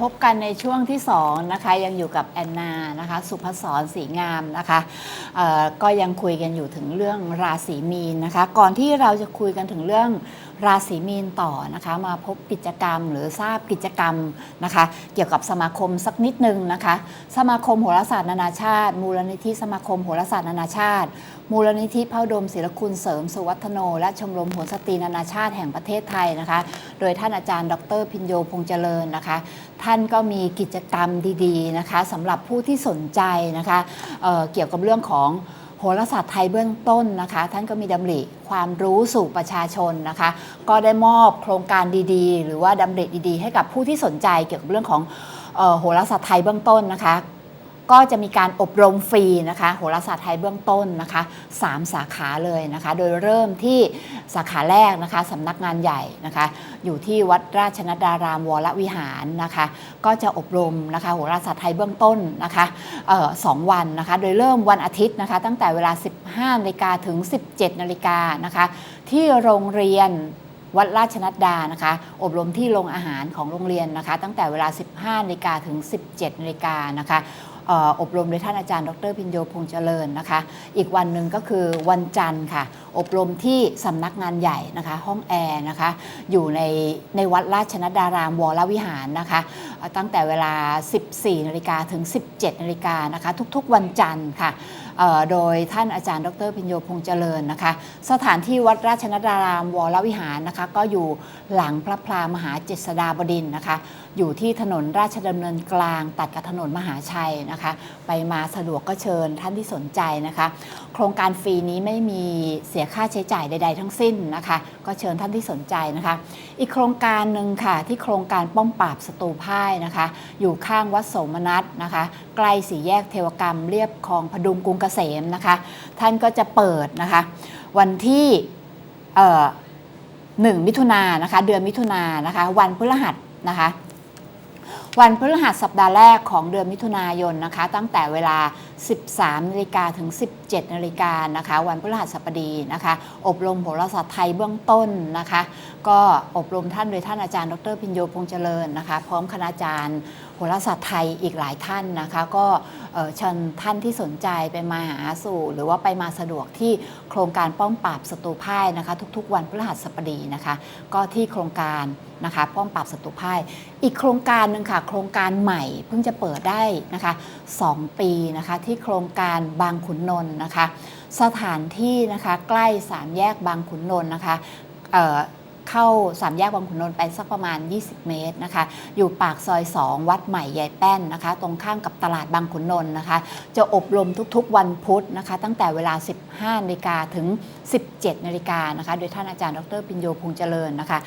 พบกันในช่วงที่2นะคะยังอยู่กับแอนนานะคะสุภศรศรีงามนะคะก็ยังคุยกันอยู่ถึงเรื่องราศีมีนนะคะ ก่อนที่เราจะคุยกันถึงเรื่องราศีมีนต่อนะคะ มาพบกิจกรรมหรือทราบกิจกรรมนะคะ เกี่ยวกับสมาคมสักนิดนึงนะคะ สมาคมโหราศาสตร์นานาชาติ มูลนิธิสมาคมโหราศาสตร์นานาชาติ มูลนิธิพระอุดมศิลคุณเสริมสุวัฒโน และชมรมโหสตรีนานาชาติแห่งประเทศไทยนะคะ โดยท่านอาจารย์ ดรพินโยพงเจริญนะคะ ท่านก็มีกิจกรรมดีๆนะคะสำหรับผู้ที่สนใจนะคะเเกี่ยวกับเรื่องของโหราศาสตร์ไทยเบื้องต้นนะคะ ท่านก็มีดำริความรู้สู่ประชาชนนะคะ ก็ได้มอบโครงการดีๆ หรือว่าดำริดีๆ ให้กับผู้ที่สนใจเกี่ยวกับเรื่องของโหราศาสตร์ไทยเบื้องต้นนะคะ ก็จะมีการอบรมฟรีนะคะโหราศาสตร์ไทยเบื้องต้นนะคะสามสาขาเลยนะคะ โดยเริ่มที่สาขาแรกนะคะสำนักงานใหญ่นะคะ อยู่ที่วัดราชนดารามวรวิหารนะคะ ก็จะอบรมนะคะโหราศาสตร์ไทยเบื้องต้นนะคะออสองวันนะคะ โดยเริ่มวันอาทิตย์นะคะตั้งแต่เวลา 15นาฬิกาถึง 17นาฬิกานะคะ ที่โรงเรียนวัดราชนัดดานะคะ อบรมที่โรงอาหารของโรงเรียนนะคะ ตั้งแต่เวลา 15นาฬิกาถึง 17นาฬิกานะคะ อบรมโดยท่านอาจารย์ ดรพินโยพงษ์เจริญนะคะ อีกวันหนึ่งก็คือวันจันทร์ค่ะ อบรมที่สำนักงานใหญ่นะคะ ห้องแอร์นะคะ อยู่ในในวัดราชนัดดารามวรวิหารนะคะ ตั้งแต่เวลา 14นาฬิกาถึง 17นาฬิกานะคะ ทุกๆ วันจันทร์ค่ะโดยท่านอาจารย์ ดรพิญโยพงษ์เจริญนะคะ สถานที่วัดราชนดารามวรวิหารนะคะ ก็อยู่หลังพระพลามหาเจษฎาบดินทร์นะคะ อยู่ที่ถนนราชดำเนินกลาง ตัดกับถนนมหาชัยนะคะ ไปมาสะดวกก็เชิญท่านที่สนใจนะคะ โครงการฟรีนี้ไม่มีเสียค่าใช้จ่ายใด ๆ ทั้งสิ้นนะคะ ก็เชิญท่านที่สนใจนะคะ อีกโครงการหนึ่งค่ะ ที่โครงการป้อมปราบศัตรูพ่ายนะคะ อยู่ข้างวัดโสมนัสนะคะ ใกล้สี่แยกเทวกรรมเรียบคลองพดุงกรุงเกษมนะคะ ท่านก็จะเปิดนะคะ วันที่หนึ่งมิถุนายนนะคะ เดือนมิถุนายนนะคะ วันพฤหัสนะคะ วันพฤหัสสัปดาห์แรกของเดือนมิถุนายนนะคะ ตั้งแต่เวลา 13นาฬิกาถึง 17นาฬิกานะคะ วันพฤหัสบดีนะคะ อบรมโหราศาสตร์ไทยเบื้องต้นนะคะ ก็อบรมท่านโดยท่านอาจารย์ ดรพิญโยพงษ์เจริญนะคะ พร้อมคณาจารย์ โหราศาสตร์ไทยอีกหลายท่านนะคะ ก็เชิญท่านที่สนใจไปมาหาสู่ หรือว่าไปมาสะดวกที่โครงการป้อมปราบศัตรูพ่ายนะคะ ทุกๆ วันพฤหัสบดีนะคะ ก็ที่โครงการนะคะ ป้อมปราบศัตรูพ่าย อีกโครงการหนึ่งค่ะ โครงการใหม่เพิ่งจะเปิดได้นะคะ 2 ปีนะคะที่โครงการบางขุนนนท์นะคะ สถานที่นะคะใกล้สามแยกบางขุนนนท์นะคะ เข้าสามแยกบางขุนนนท์ไปสักประมาณ 20 เมตรนะคะ อยู่ปากซอย 2 วัดใหม่ใหญ่แป้นนะคะ ตรงข้ามกับตลาดบางขุนนนท์นะคะ จะอบรมทุกๆวันพุธนะคะ ตั้งแต่เวลา 15นาฬิกาถึง 17นาฬิกานะคะ โดยท่านอาจารย์ดรปิญโยพงษ์เจริญนะคะ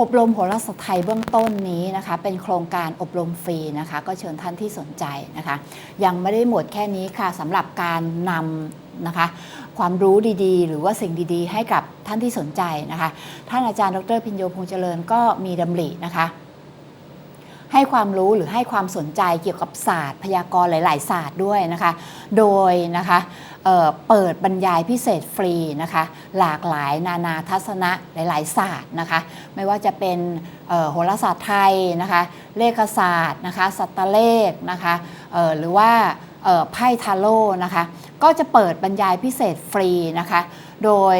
อบรมโหราศาสตร์ไทยเบื้องต้นนี้นะคะ เป็นโครงการอบรมฟรีนะคะ ก็เชิญท่านที่สนใจนะคะ ยังไม่ได้หมดแค่นี้ค่ะสำหรับการนำนะคะ ความรู้ดีๆ หรือว่าสิ่งดีๆ ให้กับท่านที่สนใจนะคะ ท่านอาจารย์ดรพิญโยพงษ์เจริญก็มีดำรินะคะ ให้ความรู้หรือให้ความสนใจเกี่ยวกับศาสตร์ พยากรณ์หลาย ๆ ศาสตร์ด้วยนะคะ โดยนะคะเเปิดบรรยายพิเศษฟรีนะคะ หลากหลายนานาทัศนะหลาย ๆ ศาสตร์นะคะ ไม่ว่าจะเป็นโหราศาสตร์ไทยนะคะ เลขศาสตร์นะคะ สัตเลขนะคะหรือว่าไพ่ทาโร่นะคะ ก็จะเปิดบรรยายพิเศษฟรีนะคะ โดย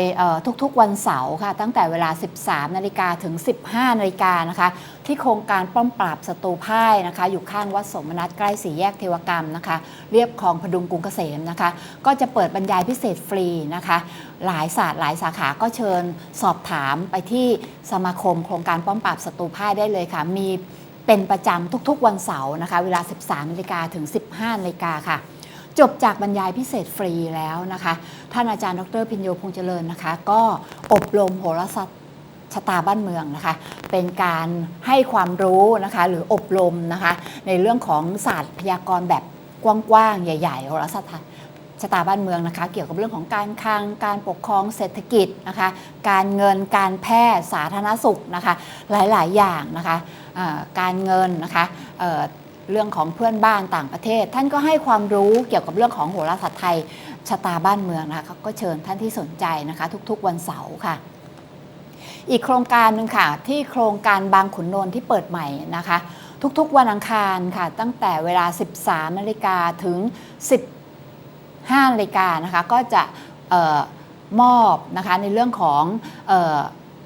ทุกๆวันเสาร์ค่ะ ตั้งแต่เวลา 13 นาฬิกาถึง 15 นาฬิกานะคะ ที่โครงการป้อมปราบศัตรูพ่ายนะคะ อยู่ข้างวัดสมนัตใกล้สี่แยกเทวกรรมนะคะ เรียบคลองพดุงกรุงเกษมนะคะ ก็จะเปิดบรรยายพิเศษฟรีนะคะ หลายศาสตร์หลายสาขาก็เชิญสอบถามไปที่สมาคมโครงการป้อมปราบศัตรูพ่ายได้เลยค่ะ มีเป็นประจำทุกๆวันเสาร์นะคะ เวลา 13 นาฬิกาถึง 15 นาฬิกาค่ะ จบจากบรรยายพิเศษฟรีแล้วนะคะ ท่านอาจารย์ดรพิญโยพงษ์เจริญนะคะ ก็อบรมโหราศาสตร์ชะตาบ้านเมืองนะคะ เป็นการให้ความรู้นะคะ หรืออบรมนะคะ ในเรื่องของศาสตร์พยากรณ์แบบกว้างๆ ใหญ่ๆโหราศาสตร์ชะตาบ้านเมืองนะคะ เกี่ยวกับเรื่องของการคลังการปกครองเศรษฐกิจนะคะ การเงินการแพทย์สาธารณสุขนะคะ หลายๆ อย่างนะคะการเงินนะคะ เรื่องของเพื่อนบ้านต่างประเทศ ท่านก็ให้ความรู้เกี่ยวกับเรื่องของโหราศาสตร์ไทยชะตาบ้านเมืองนะคะก็เชิญท่านที่สนใจนะคะ ทุกๆวันเสาร์ค่ะ อีกโครงการหนึ่งค่ะ ที่โครงการบางขุนนนท์ที่เปิดใหม่นะคะ ทุกๆวันอังคารค่ะ ตั้งแต่เวลา 13นาฬิกาถึง 15นาฬิกานะคะก็จะออมอบนะคะในเรื่องของออ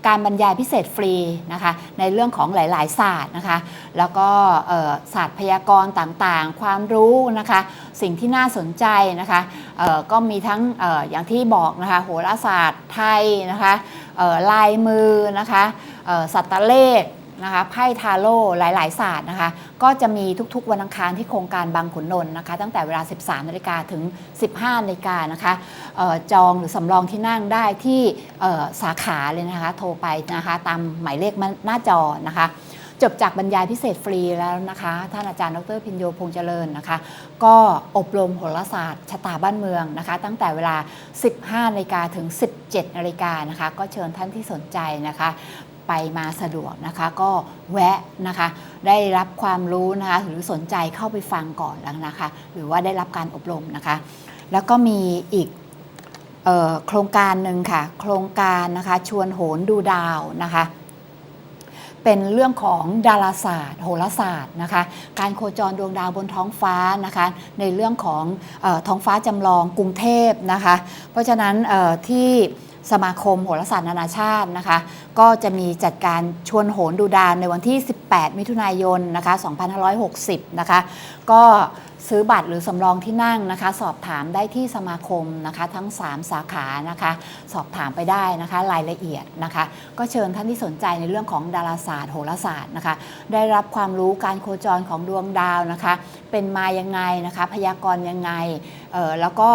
การบรรยายพิเศษฟรีนะคะในเรื่องของหลาย ๆ ศาสตร์นะคะ แล้วก็ศาสตร์พยากรณ์ต่าง ๆ ความรู้นะคะ สิ่งที่น่าสนใจนะคะก็มีทั้งอออย่างที่บอกนะคะโหราศาสตร์ไทยนะคะลายมือนะคะสัตว์เลข นะคะไพ่ทาโร่หลาย ๆ ศาสตร์นะคะก็จะมีทุกๆ วันอังคารที่โครงการบางขุนนนท์นะคะตั้งแต่เวลา 13นาฬิกาถึง 15นาฬิกานะคะออจองหรือสำรองที่นั่งได้ที่สาขาเลยนะคะโทรไปนะคะตามหมายเลขหน้าจอนะคะจบจากบรรยายพิเศษฟรีแล้วนะคะ ท่านอาจารย์ดรพินโยพงษ์เจริญนะคะ ก็อบรมโหราศาสตร์ชะตาบ้านเมืองนะคะ ตั้งแต่เวลา 15นาฬิกาถึง 17นาฬิกานะคะ ก็เชิญท่านที่สนใจนะคะ ไปมาสะดวกนะคะ ก็แวะนะคะ ได้รับความรู้นะคะหรือสนใจเข้าไปฟังก่อนแล้วนะคะ หรือว่าได้รับการอบรมนะคะ แล้วก็มีอีกออโครงการหนึ่งค่ะ โครงการนะคะชวนโหนดูดาวนะคะเป็นเรื่องของดาราศาสตร์ โหราศาสตร์นะคะ การโคจรดวงดาวบนท้องฟ้านะคะ ในเรื่องของออท้องฟ้าจำลองกรุงเทพนะคะ เพราะฉะนั้นที่ สมาคมโหราศาสตร์นานาชาตินะคะ ก็จะมีจัดการชวนโหนดูดาวในวันที่ 18 มิถุนายนนะคะ2560 นะคะ ก็ซื้อบัตรหรือสำรองที่นั่งนะคะ สอบถามได้ที่สมาคมนะคะ ทั้ง 3 สาขานะคะ สอบถามไปได้นะคะ รายละเอียดนะคะ ก็เชิญท่านที่สนใจในเรื่องของดาราศาสตร์โหราศาสตร์นะคะ ได้รับความรู้การโคจรของดวงดาวนะคะ เป็นมายังไงนะคะ พยากรณ์ยังไงแล้วก็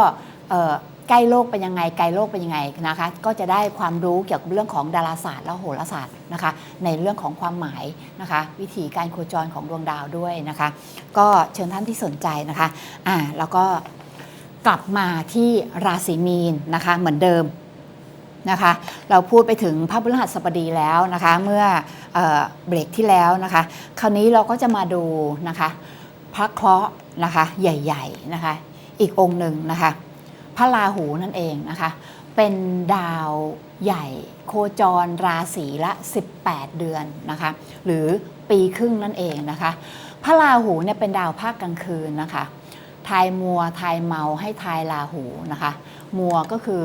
ใกล้โลกเป็นยังไงไกลโลกเป็นยังไงนะคะ ก็จะได้ความรู้เกี่ยวกับเรื่องของดาราศาสตร์และโหราศาสตร์นะคะ ในเรื่องของความหมายนะคะ วิธีการโคจรของดวงดาวด้วยนะคะ ก็เชิญท่านที่สนใจนะคะอ่าแล้วก็กลับมาที่ราศีมีนนะคะเหมือนเดิมนะคะเราพูดไปถึงพระพฤหัสบดีแล้วนะคะเมื่อเออเบรกที่แล้วนะคะ คราวนี้เราก็จะมาดูนะคะพระเคราะห์นะคะใหญ่ๆนะคะอีกองค์หนึ่งนะคะ พระราหูนั่นเองนะคะ เป็นดาวใหญ่โคจรราศีละ 18 เดือนนะคะ หรือปีครึ่งนั่นเองนะคะ พระราหูเนี่ยเป็นดาวภาคกลางคืนนะคะ ทายมัวทายเมาให้ทายราหูนะคะ มัวก็คือ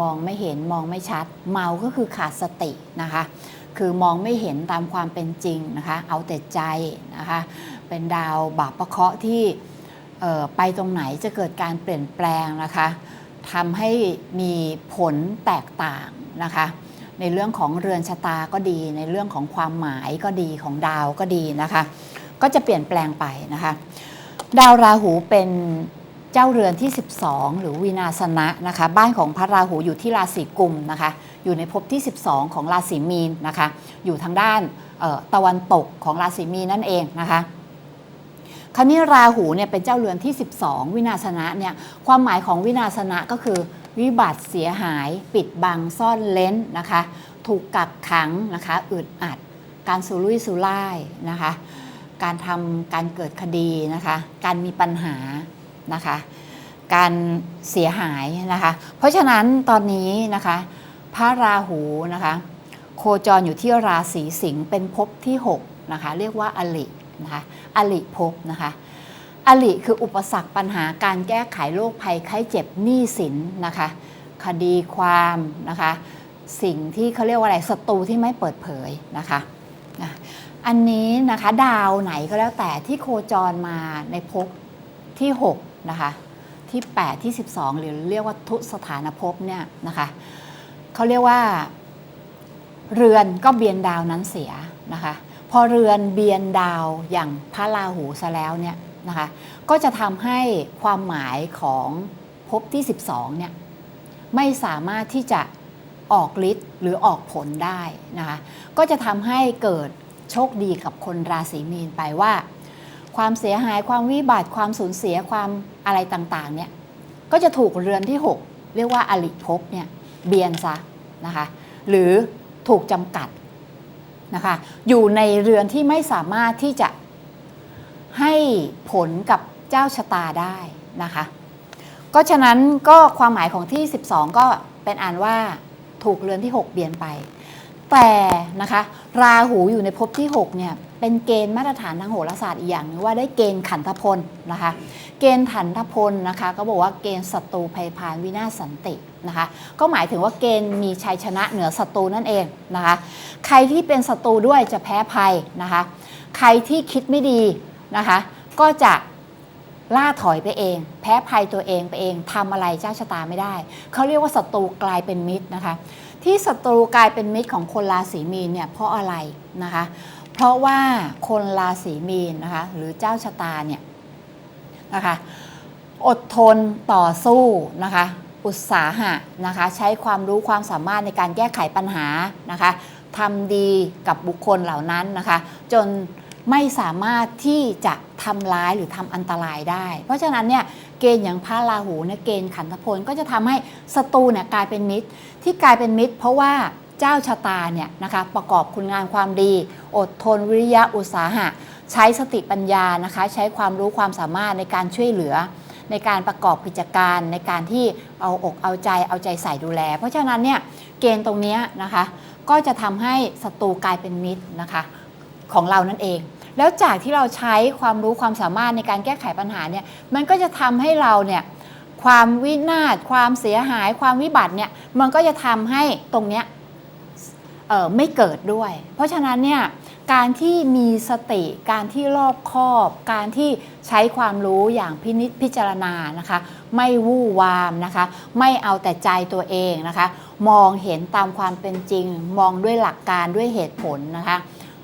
มองไม่เห็นมองไม่ชัด เมาก็คือขาดสตินะคะ คือมองไม่เห็นตามความเป็นจริงนะคะ เอาแต่ใจนะคะ เป็นดาวบาปประเคราะห์ที่ ไปตรงไหนจะเกิดการเปลี่ยนแปลงนะคะทำให้มีผลแตกต่างนะคะ ในเรื่องของเรือนชะตาก็ดี ในเรื่องของความหมายก็ดีของดาวก็ดีนะคะ ก็จะเปลี่ยนแปลงไปนะคะ ดาวราหูเป็นเจ้าเรือนที่ 12 หรือวินาสนะนะคะ บ้านของพระราหูอยู่ที่ราศีกุมนะคะ อยู่ในภพที่ 12 ของราศีมีนนะคะ อยู่ทางด้านตะวันตกของราศีมีนนั่นเองนะคะ คราวนี้ราหูเนี่ยเป็นเจ้าเรือนที่ 12 วินาศนะเนี่ยความหมายของวินาศนะก็คือ วิบัติเสียหาย ปิดบังซ่อนเล้นนะคะ ถูกกักขังนะคะอึดอัด การสุรุ่ยสุร่ายนะคะ การทำการเกิดคดีนะคะ การมีปัญหานะคะ การเสียหายนะคะ เพราะฉะนั้นตอนนี้นะคะ พระราหูนะคะ โคจรอยู่ที่ราศีสิงห์เป็นภพที่6นะคะเรียกว่าอลิ นะคะอลิภพนะคะอลิคืออุปสรรคปัญหาการแก้ไขโรคภัยไข้เจ็บหนี้สินนะคะ คดีความนะคะ สิ่งที่เขาเรียกว่าอะไรศัตรูที่ไม่เปิดเผยนะคะนะอันนี้นะคะดาวไหนก็แล้วแต่ที่โคจรมาในภพที่6นะคะที่ 8 ที่ 12 หรือเรียกว่าทุสถานภพเนี่ยนะคะเขาเรียกว่า เรือนก็เบียนดาวนั้นเสียนะคะ พอเรือนเบียนดาวอย่างพระราหูซะแล้วเนี่ยนะคะก็จะทำให้ความหมายของภพที่ 12เนี่ยไม่สามารถที่จะออกฤทธิ์หรือออกผลได้นะคะก็จะทำให้เกิดโชคดีกับคนราศีมีนไปว่า ความเสียหายความวิบัติความสูญเสียความอะไรต่างๆเนี่ยก็จะถูกเรือนที่ 6 เรียกว่าอลิภพเนี่ยเบียนซะนะคะหรือถูกจำกัด นะคะอยู่ในเรือนที่ไม่สามารถที่จะให้ผลกับเจ้าชะตาได้นะคะก็ฉะนั้นก็ความหมายของที่ 12 ก็เป็นอ่านว่าถูกเรือนที่ 6 เบียนไป แต่นะคะราหูอยู่ในภพที่6เนี่ยเป็นเกณฑ์มาตรฐานทางโหราศาสตร์อีกอย่างนึงว่าได้เกณฑ์ขันธพลนะคะ เกณฑ์ขันธพลนะคะ ก็บอกว่าเกณฑ์ศัตรูภัยพานวินาศสันตินะคะ ก็หมายถึงว่าเกณฑ์มีชัยชนะเหนือศัตรูนั่นเองนะคะ ใครที่เป็นศัตรูด้วยจะแพ้ภัยนะคะ ใครที่คิดไม่ดีนะคะ ก็จะล่าถอยไปเอง แพ้ภัยตัวเองไปเองทำอะไรเจ้าชะตาไม่ได้เขาเรียกว่าศัตรูกลายเป็นมิตรนะคะ ที่ศัตรูกลายเป็นมิตรของคนราศีมีนเนี่ยเพราะอะไรนะคะ เพราะว่าคนราศีมีนนะคะหรือเจ้าชะตาเนี่ยนะคะอดทนต่อสู้นะคะอุตสาหะนะคะใช้ความรู้ความสามารถในการแก้ไขปัญหานะคะทำดีกับบุคคลเหล่านั้นนะคะ จนไม่สามารถที่จะทำร้ายหรือทำอันตรายได้ เพราะฉะนั้นเนี่ย เกณฑ์อย่างพระราหูเนี่ยเกณฑ์ขันธพลก็จะทำให้ศัตรูเนี่ยกลายเป็นมิตร ที่กลายเป็นมิตร เพราะว่าเจ้าชะตาเนี่ยนะคะประกอบคุณงานความดี อดทนวิริยะอุตสาหะ ใช้สติปัญญานะคะใช้ความรู้ความสามารถในการช่วยเหลือ ในการประกอบกิจการในการที่เอาอกเอาใจเอาใจใส่ดูแล เพราะฉะนั้นเนี่ยเกณฑ์ตรงนี้นะคะก็จะทำให้ศัตรูกลายเป็นมิตรนะคะของเรานั่นเอง แล้วจากที่เราใช้ความรู้ความสามารถในการแก้ไขปัญหาเนี่ยมันก็จะทำให้เราเนี่ยความวินาศความเสียหาย ความวิบัติเนี่ยมันก็จะทำให้ตรงเนี้ยไม่เกิดด้วย เพราะฉะนั้นเนี่ยการที่มีสติการที่รอบคอบ การที่ใช้ความรู้อย่างพินิจพิจารณานะคะ ไม่วู่วามนะคะ ไม่เอาแต่ใจตัวเองนะคะ มองเห็นตามความเป็นจริง มองด้วยหลักการด้วยเหตุผลนะคะ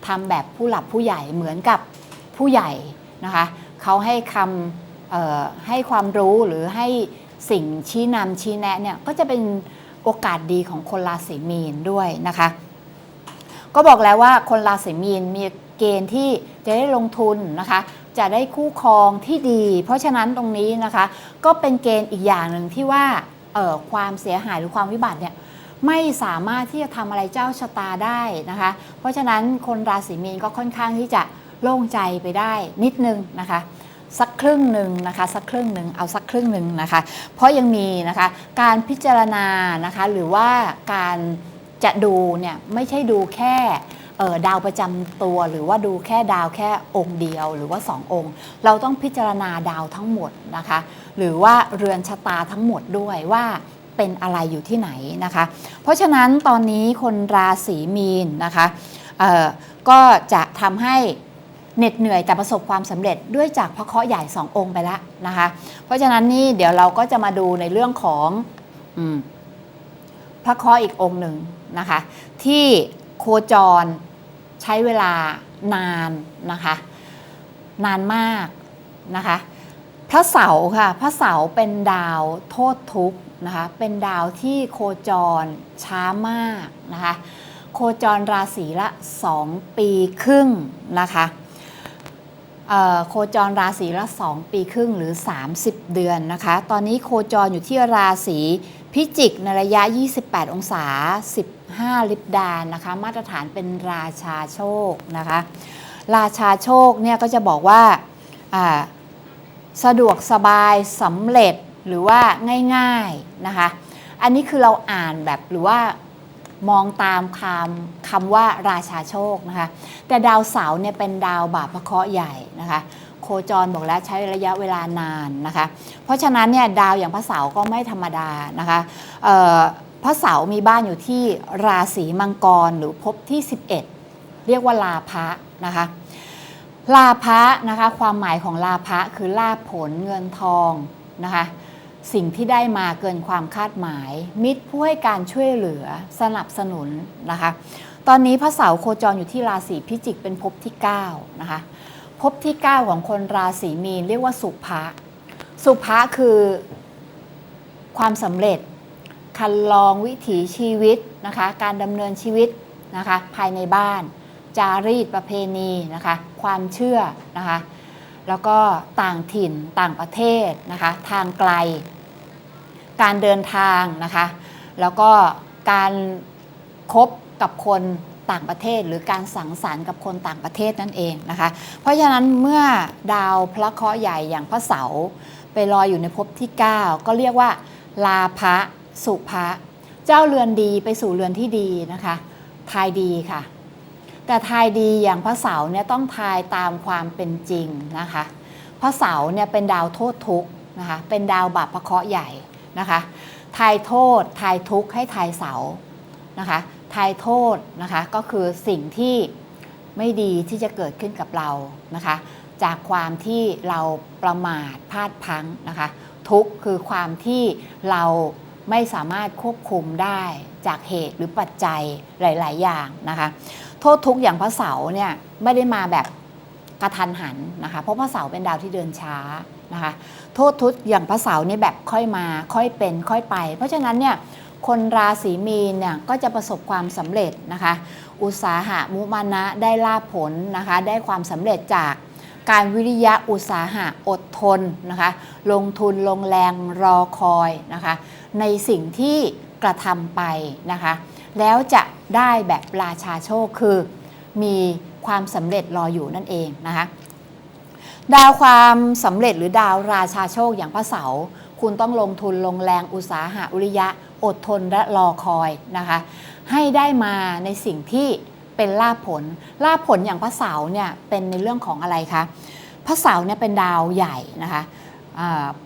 ทำแบบผู้หลักผู้ใหญ่เหมือนกับผู้ใหญ่นะคะเขาให้คำให้ความรู้หรือให้สิ่งชี้นำชี้แนะเนี่ยก็จะเป็นโอกาสดีของคนราศีมีนด้วยนะคะ ก็บอกแล้วว่าคนราศีมีนมีเกณฑ์ที่จะได้ลงทุนนะคะ จะได้คู่ครองที่ดี เพราะฉะนั้นตรงนี้นะคะ ก็เป็นเกณฑ์อีกอย่างหนึ่งที่ว่าเออความเสียหายหรือความวิบัติเนี่ย ไม่สามารถที่จะทำอะไรเจ้าชะตาได้นะคะ เพราะฉะนั้นคนราศีมีนก็ค่อนข้างที่จะโล่งใจไปได้นิดนึงนะคะสักครึ่งหนึ่งนะคะสักครึ่งหนึ่งเอาสักครึ่งหนึ่งนะคะ เพราะยังมีนะคะการพิจารณานะคะหรือว่าการจะดูเนี่ยไม่ใช่ดูแค่ดาวประจำตัวหรือว่าดูแค่ดาวแค่องค์เดียวหรือว่า 2 องค์ เราต้องพิจารณาดาวทั้งหมดนะคะ หรือว่าเรือนชะตาทั้งหมดด้วยว่า เป็นอะไรอยู่ที่ไหนนะคะ เพราะฉะนั้นตอนนี้คนราศีมีนนะคะก็จะทำให้เหน็ดเหนื่อยแต่ประสบความสำเร็จด้วยจากพระเคราะห์ใหญ่สององค์ไปแล้วนะคะ เพราะฉะนั้นนี่เดี๋ยวเราก็จะมาดูในเรื่องของอพระเคราะห์อีกองค์หนึ่งนะคะ ที่โคจรใช้เวลานานนะคะ นานมากนะคะ พระเสาร์ค่ะ พระเสาร์เป็นดาวโทษทุกข์ นะคะเป็นดาวที่โคจรช้ามากนะคะโคจรราศีละ 2 ปีครึ่งนะคะโคจรราศีละ 2 ปีครึ่งหรือ 30 เดือนนะคะ ตอนนี้โคจรอยู่ที่ราศีพิจิกในระยะ 28 องศา 15 ลิบดานนะคะ มาตรฐานเป็นราชาโชคนะคะ ราชาโชคเนี่ยก็จะบอกว่าสะดวกสบายสำเร็จ หรือว่าง่ายๆนะคะ อันนี้คือเราอ่านแบบหรือว่ามองตามคำคำว่าราชาโชคนะคะ แต่ดาวเสาร์เนี่ยเป็นดาวบาปพระเคราะห์ใหญ่นะคะ โคจรบอกแล้วใช้ระยะเวลานานนะคะ เพราะฉะนั้นเนี่ยดาวอย่างพระเสาร์ก็ไม่ธรรมดานะคะพระเสาร์มีบ้านอยู่ที่ราศีมังกรหรือภพที่ 11 เรียกว่าลาภะนะคะลาภะนะคะ ความหมายของลาภะคือลาภผลเงินทองนะคะ สิ่งที่ได้มาเกินความคาดหมาย มิตรผู้ให้การช่วยเหลือสนับสนุนนะคะ ตอนนี้พระเสาร์โคจรอยู่ที่ราศีพิจิกเป็นภพที่9นะคะภพที่ 9 ของคนราศีมีนเรียกว่าสุภะสุภะคือความสำเร็จ คันลองวิถีชีวิตนะคะ การดำเนินชีวิตนะคะ ภายในบ้าน จารีตประเพณีนะคะ ความเชื่อนะคะ แล้วก็ต่างถิ่นต่างประเทศนะคะ ทางไกล การเดินทางนะคะ แล้วก็การคบกับคนต่างประเทศ หรือการสังสรรค์กับคนต่างประเทศนั่นเองนะคะ เพราะฉะนั้นเมื่อดาวพระเคราะห์ใหญ่อย่างพระเสาร์ไปลอยอยู่ในภพที่ 9 ก็เรียกว่า ลาภะสุภะเจ้าเรือนดีไปสู่เรือนที่ดีนะคะ ทายดีค่ะ แต่ทายดีอย่างพระเสาร์เนี่ยต้องทายตามความเป็นจริงนะคะ พระเสาร์เนี่ยเป็นดาวโทษทุกข์นะคะ เป็นดาวบาปพระเคราะห์ใหญ่ นะคะทายโทษทายทุกข์ให้ทายเสานะคะทายโทษนะคะก็คือสิ่งที่ไม่ดีที่จะเกิดขึ้นกับเรานะคะ จากความที่เราประมาทพลาดพลั้งนะคะ ทุกข์คือความที่เราไม่สามารถควบคุมได้จากเหตุหรือปัจจัยหลาย ๆ อย่างนะคะ โทษทุกข์อย่างพระเสาเนี่ยไม่ได้มาแบบกระทันหันนะคะ เพราะพระเสาเป็นดาวที่เดินช้า นะคะโทษทุกข์อย่างพระเสาร์นี่แบบค่อยมาค่อยเป็นค่อยไป เพราะฉะนั้นเนี่ยคนราศีมีนเนี่ยก็จะประสบความสำเร็จนะคะ อุตสาหะมุมานะได้ลาภผลนะคะ ได้ความสำเร็จจากการวิริยะอุตสาหะอดทนนะคะ ลงทุนลงแรงรอคอยนะคะ ในสิ่งที่กระทำไปนะคะ แล้วจะได้แบบราชาโชคคือมีความสำเร็จรออยู่นั่นเองนะคะ ดาวความสำเร็จหรือดาวราชาโชคอย่างพระเสาร์คุณต้องลงทุนลงแรงอุตสาหะวิริยะ อดทนและรอคอยนะคะ ให้ได้มาในสิ่งที่เป็นลาภผลลาภผลอย่างพระเสาร์เนี่ยเป็นในเรื่องของอะไรคะพระเสาร์เนี่ยเป็นดาวใหญ่นะคะ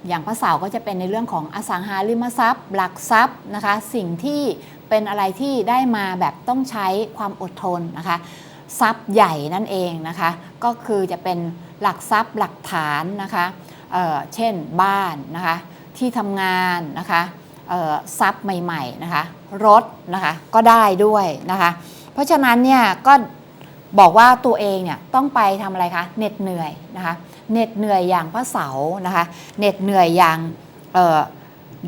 อย่างพระเสาร์ก็จะเป็นในเรื่องของอสังหาริมทรัพย์ หลักทรัพย์นะคะสิ่งที่เป็นอะไรที่ได้มาแบบต้องใช้ความอดทนนะคะทรัพย์ใหญ่นั่นเองนะคะ ก็คือจะเป็น หลักทรัพย์หลักฐานนะคะเเช่นบ้านนะคะที่ทำงานนะคะทรัพย์ใหม่ๆนะคะรถนะคะก็ได้ด้วยนะคะเพราะฉะนั้นเนี่ยก็บอกว่าตัวเองเนี่ยต้องไปทำอะไรคะเหน็ดเหนื่อยนะคะเหน็ดเหนื่อยอย่างพระเสาร์นะคะเหน็ดเหนื่อยอย่าง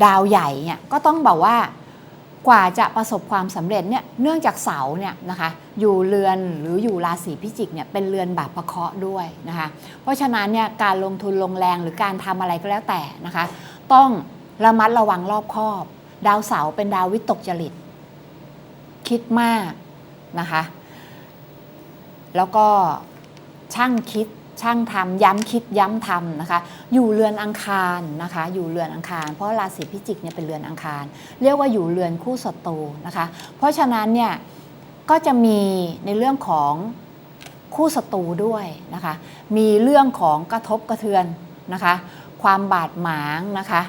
ดาวใหญ่เนี่ยก็ต้องบอกว่า กว่าจะประสบความสำเร็จเนี่ยเนื่องจากเสาเนี่ยนะคะอยู่เรือนหรืออยู่ราศีพิจิกเนี่ยเป็นเรือนบาปพระเคราะห์ด้วยนะคะเพราะฉะนั้นเนี่ยการลงทุนลงแรงหรือการทำอะไรก็แล้วแต่นะคะต้องระมัดระวังรอบคอบ ดาวเสาเป็นดาววิตกจริต คิดมากนะคะแล้วก็ช่างคิด ช่างทำย้ำคิดย้ำทำนะคะ อยู่เรือนอังคารนะคะ อยู่เรือนอังคาร เพราะราศีพิจิกเนี่ยเป็นเรือนอังคาร เรียกว่าอยู่เรือนคู่ศัตรูนะคะ เพราะฉะนั้นเนี่ยก็จะมีในเรื่องของคู่ศัตรูด้วยนะคะ มีเรื่องของกระทบกระเทือนนะคะ ความบาดหมางนะคะ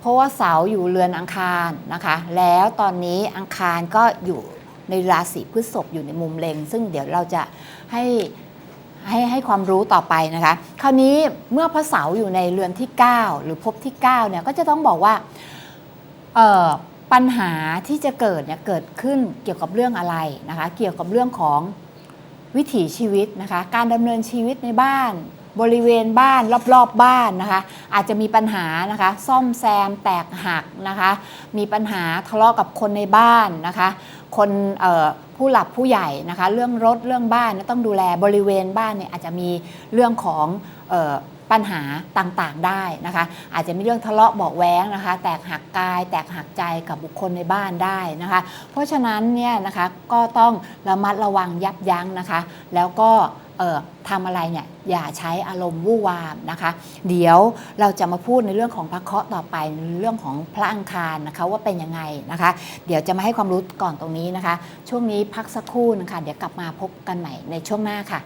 เพราะว่าเสาอยู่เรือนอังคารนะคะ แล้วตอนนี้อังคารก็อยู่ในราศีพฤษภอยู่ในมุมเลงซึ่งเดี๋ยวเราจะให้ ให้ให้ความรู้ต่อไปนะคะ คราวนี้เมื่อพระเสาร์อยู่ในเรือนที่ 9 หรือภพที่9เนี่ยก็จะต้องบอกว่าปัญหาที่จะเกิดเนี่ยเกิดขึ้นเกี่ยวกับเรื่องอะไรนะคะ เกี่ยวกับเรื่องของวิถีชีวิตนะคะ การดำเนินชีวิตในบ้าน บริเวณบ้านรอบๆบบ้านนะคะ อาจจะมีปัญหานะคะ ซ่อมแซมแตกหักนะคะ มีปัญหาทะเลาะกับคนในบ้านนะคะ คนผู้หลับผู้ใหญ่นะคะ เรื่องรถเรื่องบ้านต้องดูแลบริเวณบ้านเนี่ยอาจจะมีเรื่องของปัญหาต่างๆได้นะคะ อาจจะมีเรื่องทะเลาะเบาะแว้งนะคะ แตกหักกาย แตกหักใจกับบุคคลในบ้านได้นะคะ เพราะฉะนั้นเนี่ยนะคะก็ต้องระมัดระวังยับยั้งนะคะ แล้วก็ ทำอะไรเนี่ยอย่าใช้อารมณ์วู่วามนะคะ เดี๋ยวเราจะมาพูดในเรื่องของพระเคราะห์ต่อไปในเรื่องของพระอังคารนะคะว่าเป็นยังไงนะคะ เดี๋ยวจะมาให้ความรู้ก่อนตรงนี้นะคะ ช่วงนี้พักสักครู่นะคะเดี๋ยวกลับมาพบกันใหม่ในช่วงหน้าค่ะ